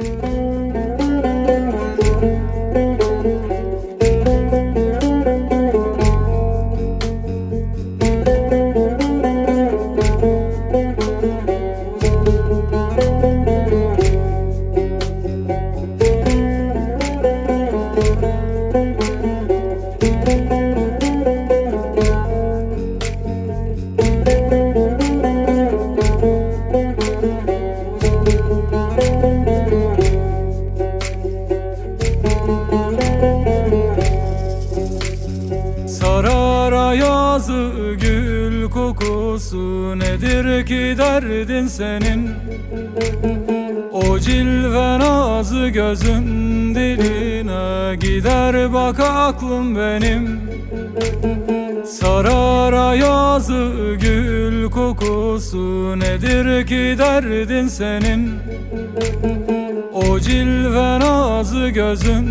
Música yazı gül kokusu nedir ki derdin senin? O cilve nazı gözün diline gider bak aklım benim. Sarara yazı gül kokusu nedir ki derdin senin? O cilve nazı gözün